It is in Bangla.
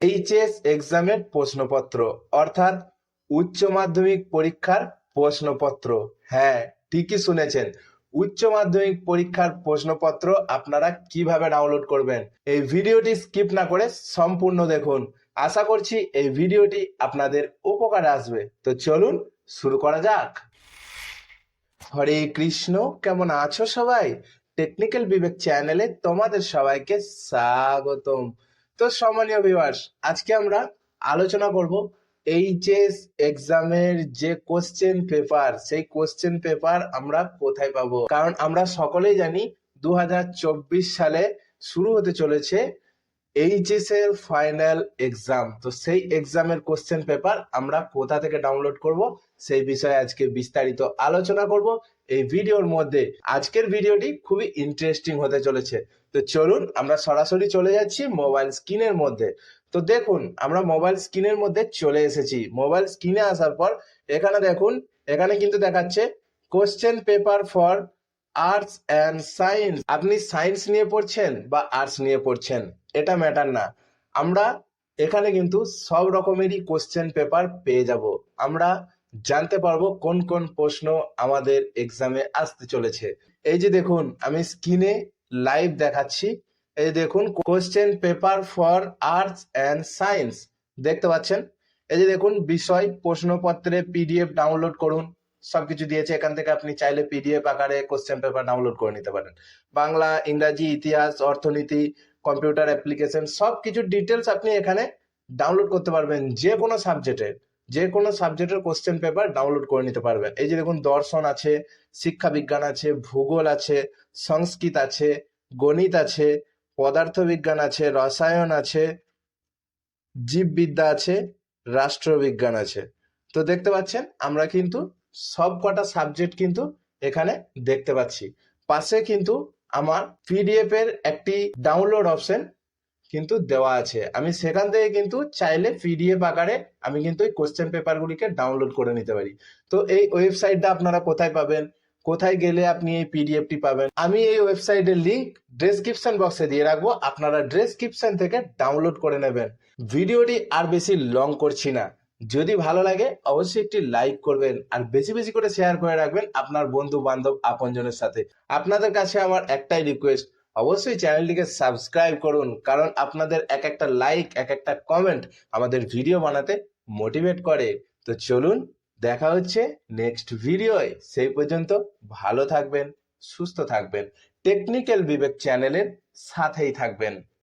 এইচএস এক্সামের প্রশ্নপত্র, অর্থাৎ উচ্চ মাধ্যমিক পরীক্ষার প্রশ্নপত্র। হ্যাঁ ঠিকই শুনেছেন। উচ্চ মাধ্যমিক পরীক্ষার প্রশ্নপত্র আপনারা কীভাবে ডাউনলোড করবেন? এই ভিডিওটি স্কিপ না করে সম্পূর্ণ দেখুন। আশা করছি এই ভিডিওটি আপনাদের উপকারে আসবে। তো চলুন শুরু করা যাক। হরে কৃষ্ণ, কেমন আছো সবাই? টেকনিক্যাল বিবেক চ্যানেলে তোমাদের সবাইকে স্বাগতম। তো সম্মানীয় ভিউয়ার্স আজকে আমরা আলোচনা করব এইচএস এক্সামের যে কোশ্চেন পেপার সেই কোশ্চেন পেপার আমরা কোথায় পাবো? কারণ আমরা সকলেই জানি দু হাজার চব্বিশ সালে শুরু হতে চলেছে এইচএস এর ফাইনাল এক্সাম তো সেই এক্সামের কোশ্চেন পেপার আমরা কোথা থেকে ডাউনলোড করব, সেই বিষয়ে আজকে বিস্তারিত আলোচনা করব। এই ভিডিওর মধ্যে আজকের ভিডিওটি খুবই ইন্টারেস্টিং হতে চলেছে। তো চলুন আমরা সরাসরি চলে যাচ্ছি মোবাইল স্ক্রিনের মধ্যে। তো দেখুন, আমরা মোবাইল স্ক্রিনের মধ্যে চলে এসেছি। মোবাইল স্ক্রিনে আসার পর এখানে দেখুন, এখানে কিন্তু দেখাচ্ছে question paper for arts and science আপনি সায়েন্স নিয়ে পড়ছেন বা আর্টস নিয়ে পড়ছেন, এটা ম্যাটার না। আমরা এখানে কিন্তু সব রকমেরই কোশ্চেন পেপার পেয়ে যাব। আমরা জানতে পারব কোন কোন প্রশ্ন আমাদের এক্সামে আসতে চলেছে। এই যে দেখুন, আমি স্ক্রিনে লাইভ দেখাচ্ছি। এই দেখুন question paper for arts and science দেখতে পাচ্ছেন? এই যে দেখুন, বিষয়, প্রশ্নপত্রে পিডিএফ ডাউনলোড করুন। সবকিছু দিয়েছে, এখান থেকে আপনি চাইলে পিডিএফ আকারে কোশ্চেন পেপার ডাউনলোড করে নিতে পারেন। বাংলা, ইংরাজি, ইতিহাস, অর্থনীতি কম্পিউটার অ্যাপ্লিকেশন সব কিছুর ডিটেলস আপনি এখানে ডাউনলোড করতে পারবেন যে কোনো সাবজেক্টের যে কোনো সাবজেক্টের কোশ্চেন পেপার ডাউনলোড করে নিতে পারবেন। এই যে দেখুন, দর্শন আছে শিক্ষা বিজ্ঞান আছে, ভূগোল আছে, সংস্কৃত আছে, গণিত আছে, পদার্থবিজ্ঞান আছে, রসায়ন আছে, জীববিদ্যা আছে, রাষ্ট্রবিজ্ঞান আছে। তো দেখতে পাচ্ছেন, আমরা কিন্তু সব কটা সাবজেক্ট কিন্তু এখানে দেখতে পাচ্ছি। পাশে কিন্তু আমার পিডিএফ এর একটি ডাউনলোড অপশন কিন্তু দেওয়া আছে। আমি সেখান থেকে কিন্তু চাইলে পিডিএফ আকারে আমি কিন্তু এই কোশ্চেন পেপারগুলিকে ডাউনলোড করে নিতে পারি। তো এই ওয়েবসাইটটা আপনারা কোথায় পাবেন? কোথায় গেলে আপনি এই পিডিএফটি পাবেন? আমি এই ওয়েবসাইটের লিঙ্ক ডেসক্রিপশন বক্সে দিয়ে রাখব। আপনারা ডেসক্রিপশন থেকে ডাউনলোড করে নেবেন। ভিডিওটি আর বেশি লং করছি না। যদি ভালো লাগে, অবশ্যই একটি লাইক করবেন আর বেশি বেশি করে শেয়ার করে রাখবেন আপনার বন্ধু বান্ধব আপনজনের সাথে। আপনাদের কাছে আমার একটাই রিকোয়েস্ট অবশ্যই চ্যানেলটিকে সাবস্ক্রাইব করুন, কারণ আপনাদের এক একটা লাইক এক একটা কমেন্ট আমাদের ভিডিও বানাতে মোটিভেট করে। তো চলুন, দেখা হচ্ছে নেক্সট ভিডিওয় সেই পর্যন্ত ভালো থাকবেন, সুস্থ থাকবেন। টেকনিক্যাল বিবেক চ্যানেলের সাথেই থাকবেন।